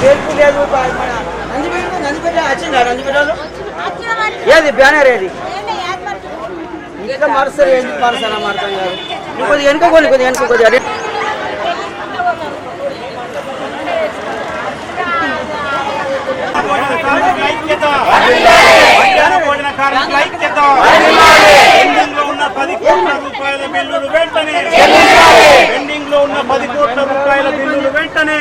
లేదు మన నందిపేట నందిపేట వచ్చిందా నందిపేటలో? ఏది బ్యానర్ ఏది? ఇట్లా మారుస్తారు ఏంటి మారుస్తారా మారుతాం కాదు. కొద్దిగా వెనుక కొన్ని కొద్దిగా వెనుక కొద్దిగా ఐక్యత పెండింగ్లో ఉన్న పది కోట్ల రూపాయల బిల్లులు వెంటనే పెండింగ్లో ఉన్న పది కోట్ల రూపాయల బిల్లులు వెంటనే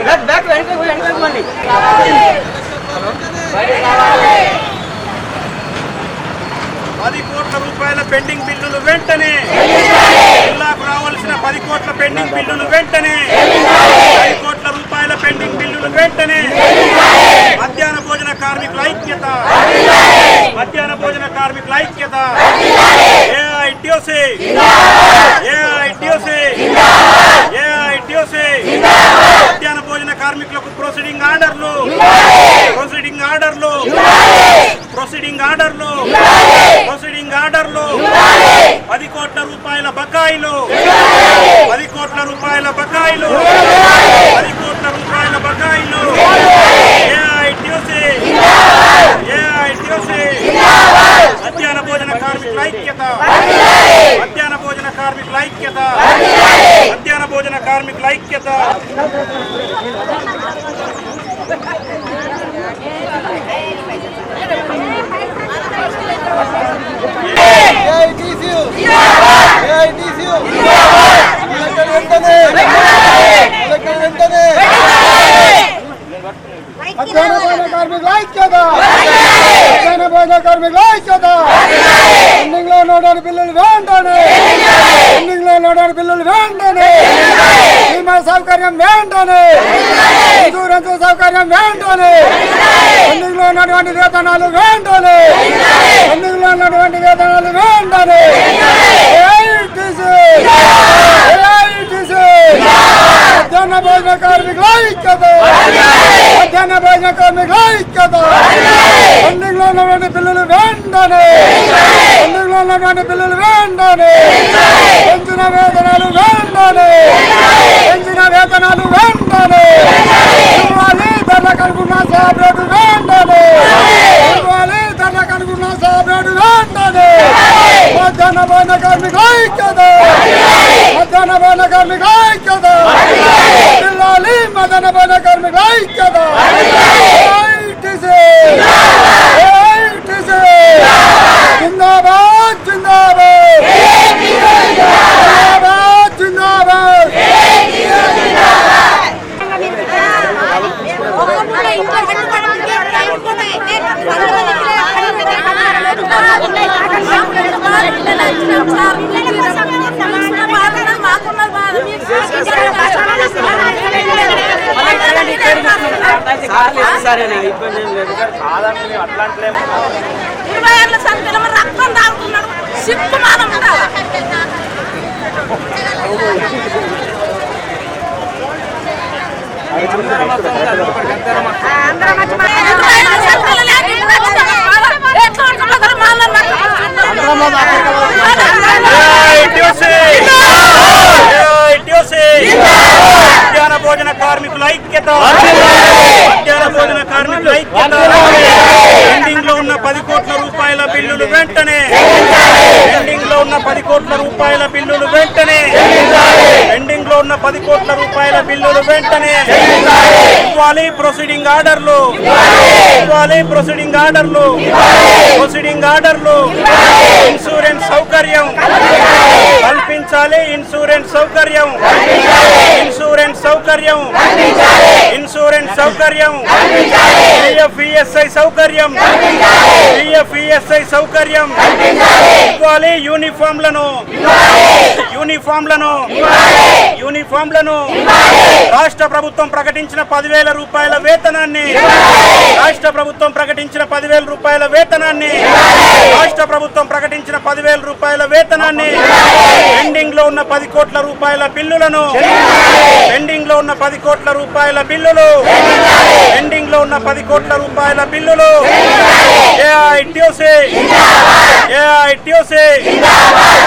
బ్యాక్ బ్యాక్ వెనుక వెనుక ఇవ్వండి పది కోట్ల రూపాయల పెండింగ్ బిల్లులు వెంటనే జిల్లాకు రావాల్సిన పది కోట్ల పెండింగ్ బిల్లులు వెంటనే పది కోట్ల రూపాయల పెండింగ్ బిల్లులు వెంటనే మధ్యాహ్న భోజన కార్మికుల ఐక్యత. మధ్యాహ్న భోజన కార్మికుల ఐక్యత. ఏఐటిఓసి ఏఐటిఓసి ఏఐటిఓసి మధ్యాహ్న భోజన కార్మికులకు ప్రొసీడింగ్ ఆర్డర్లు. ప్రొసీడింగ్ ఆర్డర్లు. ప్రొసీడింగ్ ఆర్డర్లు. ప్రొసీడింగ్ ఆర్డర్లు. పది కోట్ల రూపాయల బకాయిలు. పది కోట్ల రూపాయల బకాయిలు పది కోట్ల రూపాయల బకాయిలు ఏఐటిఓసి ఏఐటిఓసి మధ్యాహ్న భోజన కార్మికుల ఐక్యత. మధ్యాహ్న భోజన కార్మికుల ఐక్యత. మధ్యాహ్న భోజన కార్మికుల ఐక్యత మధ్యాహ్న భోజన కార్మికుల ఐక్యత మధ్యాహ్న భోజన కార్మికుల ఐక్యత ఎండింగ్లో నోటాడు బిల్లులు వెంటనే ఎండింగ్లో నోటాడు బిల్లులు వెంటనే బీమా సౌకర్యం వెంటనే ఇన్సూరెన్స్ సౌకర్యం వెంటనే ఎండింగ్లో ఉన్నటువంటి వేతనాలు వెంటనే ఎండింగ్లో ఉన్నటువంటి వేతనాలు వెంటనే AITC! AITC! మధ్యాహ్న భోజన కార్మికుల ఐక్యత! మధ్యాహ్న భోజన కార్మికుల ఐక్యత! పెండింగ్లో ఉన్నటువంటి బిల్లులు వెంటనే! పెండింగ్లో ఉన్నటువంటి బిల్లులు వెంటనే! పెంచిన వేతనాలు వెంటనే! పెంచిన వేతనాలు వెంటనే! ఇవ్వాలి ధరలకు అనుకున్న సాబ్రేటు వెంటనే! ఇవ్వాలి ధరలకు అనుకున్న వెంటనే! మధ్యాహ్న భోజన కార్మిక ఐక్యత! మధ్యాహ్న భోజన కార్మిక ఐక్యత! పిల్లాలి మధ్యాహ్న భోజన కార్మిక ఐక్యత! సరేనా ఇబ్బంది ఏం లేదు ఇరవై ఏళ్ళ సంఖ్యలో రక్తం తాగుతున్నాడు. సిక్కు మానం ఉండాలా? ఇరవై ఏళ్ళ సంఖ్యలో లేక ఇంటికి వచ్చిన ఎట్లా ఉంటున్నారు మానం ఏఐటిఓసి ఏఐటిఓసి మధ్యాహ్న భోజన కార్మికుల ఐక్యత మధ్యాహ్న భోజన కార్మికుల ఐక్యత పెండింగ్లో ఉన్న పది కోట్ల రూపాయల బిల్లులు వెంటనే పెండింగ్లో ఉన్న పది కోట్ల రూపాయల బిల్లులు వెంటనే పెండింగ్లో ఉన్న పది కోట్ల రూపాయల బిల్లులు వెంటనే ఇవ్వాలి ప్రొసీడింగ్ ఆర్డర్లు. ఇవ్వాలి ప్రొసీడింగ్ ఆర్డర్లు. ప్రొసీడింగ్ ఆర్డర్లు. ఇన్సూరెన్స్ సౌకర్యం. కల్పించాలి ఇన్సూరెన్స్ సౌకర్యం. ఇన్సూరెన్స్ సౌకర్యం. ఇన్సూరెన్స్ సౌకర్యం. పిఎఫ్ఈఎస్ఐ సౌకర్యం. పిఎఫ్ఈఎస్ఐ సౌకర్యం. ఇవ్వాలి యూనిఫామ్లను. యూనిఫామ్లను యూనిఫామ్లను రాష్ట్ర ప్రభుత్వం ప్రకటించిన పదివేల రూపాయల వేతనాన్ని రాష్ట్ర ప్రభుత్వం ప్రకటించిన పదివేల రూపాయల వేతనాన్ని రాష్ట్ర ప్రభుత్వం ప్రకటించిన పదివేల రూపాయల వేతనాన్ని పెండింగ్లో ఉన్న పది కోట్ల రూపాయల బిల్లులను పెండింగ్లో ఉన్న పది కోట్ల రూపాయల బిల్లులు పెండింగ్లో ఉన్న పది కోట్ల రూపాయల బిల్లులు ఏఐటిఓసి ఏఐటిఓసి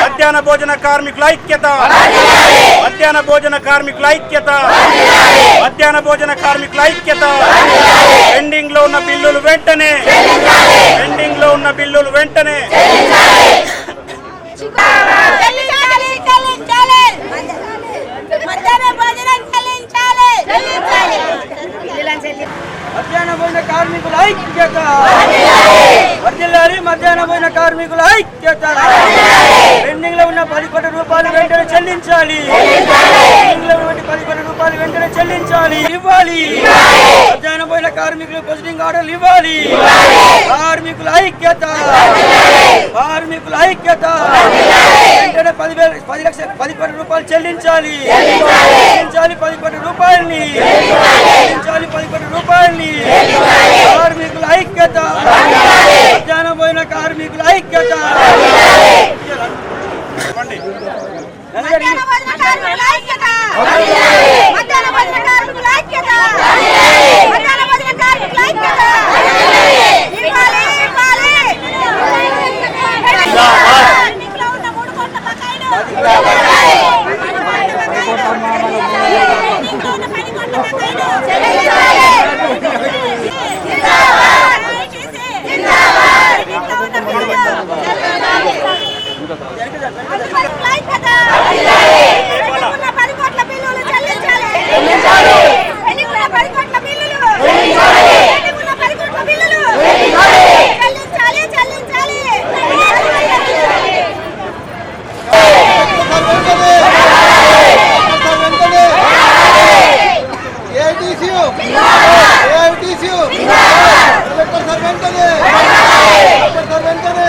మధ్యాహ్న భోజన కార్మికుల ఐక్యత మధ్యాహ్న భోజన కార్మికుల ఐక్యత మధ్యాహ్న భోజన కార్మికుల ఐక్యత పెండింగ్లో ఉన్న బిల్లులు వెంటనే పెండింగ్లో ఉన్న బిల్లులు వెంటనే మధ్యాహ్న భోజనం చెల్లించాలి. మధ్యాహ్నం పోయిన కార్మికుల ఐక్యత. వర్ధిల్లాలి. మధ్యాహ్నం పోయిన కార్మికుల ఐక్యత. పెండింగ్లో ఉన్న పది కోట్ల రూపాయలు వెంటనే చెల్లించాలి. పెండింగ్లో ఉన్న పది కోట్ల రూపాయలు వెంటనే చెల్లించాలి. ఇవ్వాలి. మధ్యాహ్నం పోయిన కార్మికులు పొజిటింగ్ ఆర్డర్లు ఇవ్వాలి. కార్మికుల ఐక్యత. కార్మికుల ఐక్యత. వెంటనే పదివేల పది లక్షల పది కోట్ల రూపాయలు చెల్లించాలి. చెల్లించాలి. పది కోట్ల రూపాయలని చెల్లించాలి పది కోట్ల రూపాయలని కార్మికుల ఐక్యత మధ్యాహ్నం పోయిన కార్మికుల ఐక్యత మధ్యాహ్న భోజన కార్మికుల ఐక్యత మధ్యాహ్న భోజన కార్మికుల ఐక్యత మధ్యాహ్న భోజన కార్మికుల ఐక్యత ఇవ్వాలి ఇవ్వాలి కార్మికుల ఉన్న మూడు కోట్ల బకాయిలు పెండింగ్లో ఉన్న పది కోట్ల బకాయిలు చెల్లించాలి. జిందాబాద్. జిందాబాద్. పెండింగ్లో ఉన్న బిల్లులు చెల్లించాలి. కార్మికుల ఐక్యత. పెండింగ్ ఉన్న పది కోట్ల బిల్లులు చెల్లించాలి. పెండింగ్ ఉన్న పది కోట్ల బిల్లులు. పెండింగ్ ఉన్న పది కోట్ల బిల్లులు. చెల్లించాలి, చెల్లించాలి. ఏఐటీసీయు ఏఐటీసీయు కలెక్టర్ సార్ వెంటనే కలెక్టర్ సార్ వెంటనే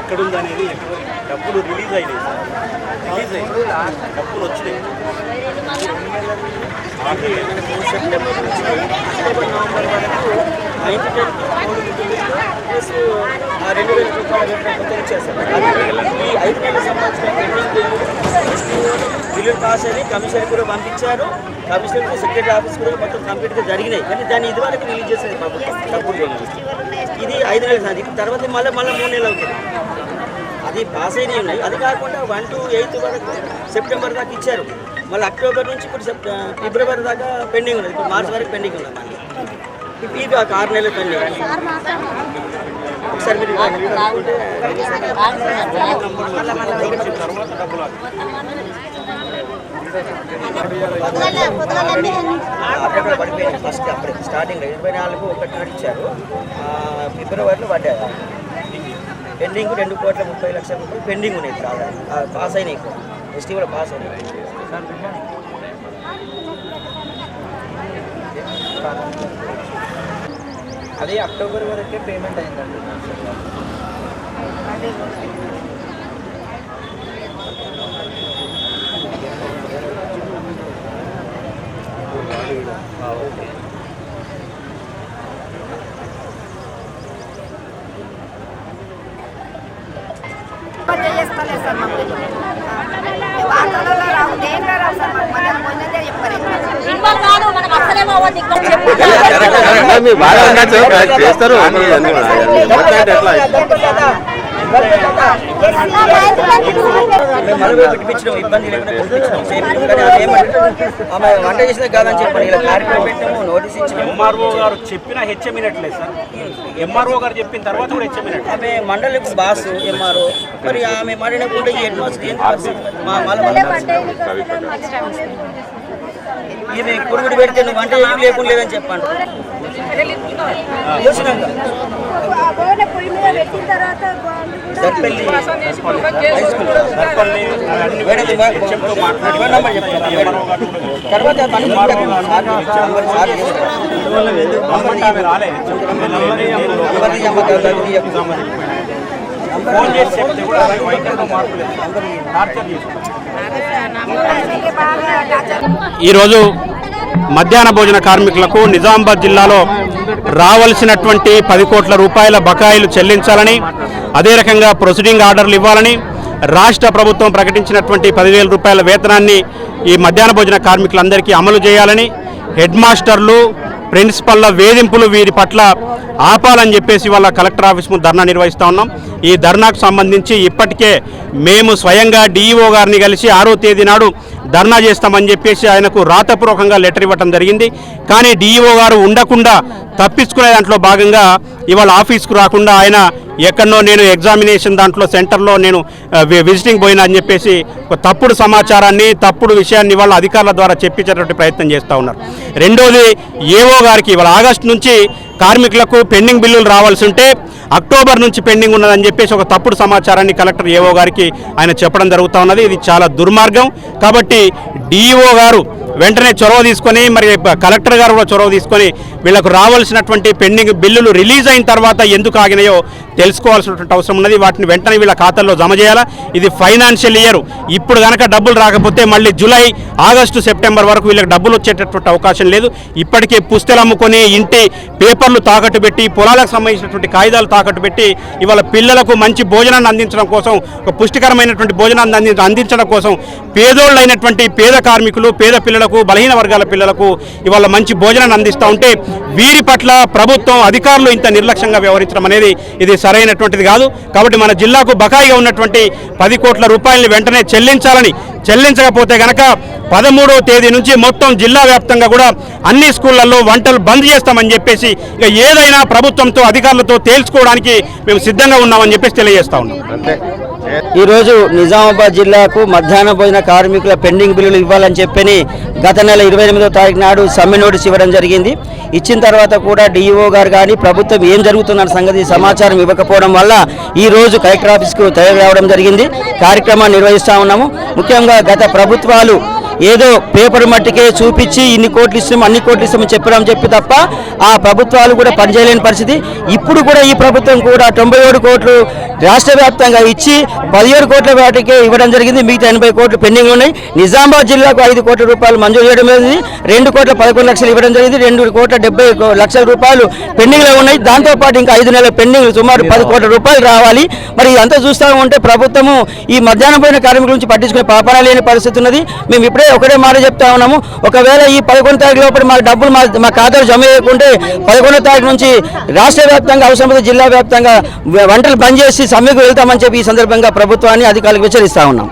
ఎక్కడుందనేది ఎక్కడ డబ్బులు రిలీజ్ అయినాయి సార్. రిలీజ్ అయినాయి డబ్బులు వచ్చినాయి మాకు సెప్టెంబర్ నుంచి అక్టోబర్ నవంబర్ వరకు ఐదు టెన్త్ మూడు బిల్లులు ప్లస్ ఆ రెండు వేల రూపాయల వేతనం కొంత ఇచ్చేస్తారు అది ఈ ఐదు నెలలకు సంబంధించిన పెండింగ్ బిల్లులు అని కమిషనర్ కూడా పంపించారు. కమిషనర్ సెక్రటరీ ఆఫీస్ కూడా మొత్తం కంప్లీట్గా జరిగినాయి. కానీ దాన్ని ఇదివరకు రిలీజ్ చేసేది ప్రభుత్వం. ఇది ఐదు నెలలు ఇది తర్వాత మళ్ళీ మళ్ళీ మూడు నెలలు అవుతుంది. అది పాస్ అయినవి ఉన్నాయి. అది కాకుండా వన్ టు ఎయిత్ వరకు సెప్టెంబర్ దాకా ఇచ్చారు. మళ్ళీ అక్టోబర్ నుంచి ఇప్పుడు ఫిబ్రవరి దాకా పెండింగ్ ఉన్నది. ఇప్పుడు మార్చ్ వరకు పెండింగ్ ఉన్నది. ఇది ఒక ఆరు నెలలు పెండింగ్. ఒకసారి మీరు పడిపోయింది ఫస్ట్ అప్పుడే స్టార్టింగ్ ఇరవై నాలుగు ఒకటి నాడు ఇచ్చారు. ఆ, ఫిబ్రవరిలో పడ్డాయి పెండింగ్ రెండు కోట్ల ముప్పై లక్షల రూపాయలు పెండింగ్ ఉన్నాయి ఇప్పుడు పాస్ అయినాయి ఎస్టీ కూడా పాస్ అయినాయి. అది అక్టోబర్ వరకే పేమెంట్ అయిందండి ఓకే సార్ మాకు వార్తలలో రావు దేంట్లో రావు సార్ మాకు మధ్యాహ్నం భోజనం చెప్పారు ఇన్వాల్వ్ కాదు మనం అసలేమో అవ్వద్దు ఇక్కడ చెప్పు మీరు బాగా ఉండొచ్చు చేస్తారు పిలిపించడం ఇబ్బంది లేకుండా పిలిపించడం ఆమె వంట చేసిన కాదని చెప్పండి ఇలా కార్యక్రమం పెట్టాము నోటీస్ ఇచ్చినాము ఎంఆర్ఓ గారు చెప్పిన హెచ్చమినట్లేదు సార్. ఎంఆర్ఓ గారు చెప్పిన తర్వాత కూడా హెచ్చమినట్టు ఆమె మండలికి బాస్ ఎంఆర్ఓ మరి ఆమె మాస్టర్ ఏంటి పరిస్థితి? మా మళ్ళీ ఈమె పురుగుడు పెడితే నువ్వు వంట ఏం లేకుండా లేదని చెప్పండి సర్పల్లి తర్వాత. ఫోన్ చేసి చెప్తే కూడా వైఖరిలో మార్పు లేదు టార్చర్ ఈరోజు మధ్యాహ్న భోజన కార్మికులకు నిజామాబాద్ జిల్లాలో రావలసినటువంటి పది కోట్ల రూపాయల బకాయిలు చెల్లించాలని అదే రకంగా ప్రొసీడింగ్ ఆర్డర్లు ఇవ్వాలని రాష్ట్ర ప్రభుత్వం ప్రకటించినటువంటి పదివేల రూపాయల వేతనాన్ని ఈ మధ్యాహ్న భోజన కార్మికులందరికీ అమలు చేయాలని హెడ్ మాస్టర్లు ప్రిన్సిపల్ల వేధింపులు వీరి పట్ల ఆపాలని చెప్పేసి వాళ్ళ కలెక్టర్ ఆఫీస్ ముందు ధర్నా నిర్వహిస్తూ ఉన్నాం. ఈ ధర్నాకు సంబంధించి ఇప్పటికే మేము స్వయంగా డిఈఓ గారిని కలిసి ఆరో తేదీ నాడు ధర్నా చేస్తామని చెప్పేసి ఆయనకు రాతపూర్వకంగా లెటర్ ఇవ్వటం జరిగింది. కానీ డిఈఓ గారు ఉండకుండా తప్పించుకునే దాంట్లో భాగంగా ఇవాళ ఆఫీస్కు రాకుండా ఆయన ఎక్కడనో నేను ఎగ్జామినేషన్ దాంట్లో సెంటర్లో నేను విజిటింగ్ పోయినా అని చెప్పేసి తప్పుడు సమాచారాన్ని తప్పుడు విషయాన్ని ఇవాళ అధికారుల ద్వారా చెప్పించేటటువంటి ప్రయత్నం చేస్తూ ఉన్నారు. రెండోది ఏఓ గారికి ఇవాళ ఆగస్టు నుంచి కార్మికులకు పెండింగ్ బిల్లులు రావాల్సి ఉంటే అక్టోబర్ నుంచి పెండింగ్ ఉన్నదని చెప్పేసి ఒక తప్పుడు సమాచారాన్ని కలెక్టర్ ఏఓ గారికి ఆయన చెప్పడం జరుగుతూ ఉన్నది. ఇది చాలా దుర్మార్గం. కాబట్టి డిఈఓ గారు వెంటనే చొరవ తీసుకొని మరి కలెక్టర్ గారు కూడా చొరవ తీసుకొని వీళ్ళకు రావాల్సినటువంటి పెండింగ్ బిల్లులు రిలీజ్ అయిన తర్వాత ఎందుకు ఆగినాయో తెలుసుకోవాల్సినటువంటి అవసరం ఉన్నది. వాటిని వెంటనే వీళ్ళ ఖాతాల్లో జమ చేయాలా? ఇది ఫైనాన్షియల్ ఇయర్. ఇప్పుడు కనుక డబ్బులు రాకపోతే మళ్ళీ జూలై ఆగస్టు సెప్టెంబర్ వరకు వీళ్ళకి డబ్బులు వచ్చేటటువంటి అవకాశం లేదు. ఇప్పటికే పుస్తలు అమ్ముకొని ఇంటి పేపర్లు తాకట్టు పెట్టి పొలాలకు సంబంధించినటువంటి కాగితాలు తాకట్టు పెట్టి ఇవాళ పిల్లలకు మంచి భోజనాన్ని అందించడం కోసం ఒక పుష్టికరమైనటువంటి భోజనాన్ని అంది అందించడం కోసం పేదోళ్ళైనటువంటి పేద కార్మికులు పేద పిల్లలకు బలహీన వర్గాల పిల్లలకు ఇవాళ మంచి భోజనాన్ని అందిస్తూ ఉంటే వీరి పట్ల ప్రభుత్వం అధికారులు ఇంత నిర్లక్ష్యంగా వ్యవహరించడం అనేది ఇది సరైనటువంటిది కాదు. కాబట్టి మన జిల్లాకు బకాయిగా ఉన్నటువంటి పది కోట్ల రూపాయలని వెంటనే చెల్లించాలని చెల్లించకపోతే గనక పదమూడవ తేదీ నుంచి మొత్తం జిల్లా వ్యాప్తంగా కూడా అన్ని స్కూళ్ళలో వంటలు బంద్ చేస్తామని చెప్పేసి ఇక ఏదైనా ప్రభుత్వంతో అధికారులతో తేల్చుకోవడానికి మేము సిద్ధంగా ఉన్నామని చెప్పేసి తెలియజేస్తా ఉన్నాం. ఈరోజు నిజామాబాద్ జిల్లాకు మధ్యాహ్న భోజన కార్మికుల పెండింగ్ బిల్లులు ఇవ్వాలని చెప్పని గత నెల ఇరవై ఎనిమిదో తారీఖు నాడు సమ్మె నోటీస్ ఇవ్వడం జరిగింది. ఇచ్చిన తర్వాత కూడా డిఈఓ గారు కానీ ప్రభుత్వం ఏం జరుగుతుందన్న సంగతి సమాచారం ఇవ్వకపోవడం వల్ల ఈ రోజు కలెక్టర్ ఆఫీస్కు తయారు రావడం జరిగింది. కార్యక్రమాన్ని నిర్వహిస్తా ఉన్నాము. ముఖ్యంగా గత ప్రభుత్వాలు ఏదో పేపర్ మట్టికే చూపించి ఇన్ని కోట్లు ఇస్తాం అన్ని కోట్లు ఇస్తామని చెప్పడం చెప్పి తప్ప ఆ ప్రభుత్వాలు కూడా పనిచేయలేని పరిస్థితి. ఇప్పుడు కూడా ఈ ప్రభుత్వం కూడా తొంభై ఏడు కోట్లు రాష్ట్ర వ్యాప్తంగా ఇచ్చి పదిహేడు కోట్ల వాటికే ఇవ్వడం జరిగింది. మిగతా ఎనభై కోట్లు పెండింగ్ ఉన్నాయి. నిజామాబాద్ జిల్లాకు ఐదు కోట్ల రూపాయలు మంజూరు చేయడం జరిగింది. రెండు కోట్ల పదకొండు లక్షలు ఇవ్వడం జరిగింది. రెండు కోట్ల డెబ్బై లక్షల రూపాయలు పెండింగ్లో ఉన్నాయి. దాంతోపాటు ఇంకా ఐదు నెలల పెండింగ్ సుమారు పది కోట్ల రూపాయలు రావాలి. మరి ఇదంతా చూస్తా ఉంటే ప్రభుత్వము ఈ మధ్యాహ్నం పోయిన కార్మికుల నుంచి పట్టించుకునే పాపన లేని పరిస్థితి ఉన్నది. మేము ఇప్పుడే ఒకటే మాట చెప్తా ఉన్నాము. ఒకవేళ ఈ పదకొండు తారీఖు లోపల మా డబ్బులు మా మా ఖాతాలో జమ చేయకుంటే పదకొండో తారీఖు నుంచి రాష్ట్ర వ్యాప్తంగా అవసరమైతే జిల్లా వ్యాప్తంగా వంటలు బంద్ చేసి సమ్మెకు వెళ్తామని చెప్పి ఈ సందర్భంగా ప్రభుత్వాన్ని అధికారులకు హెచ్చరిస్తా ఉన్నాం.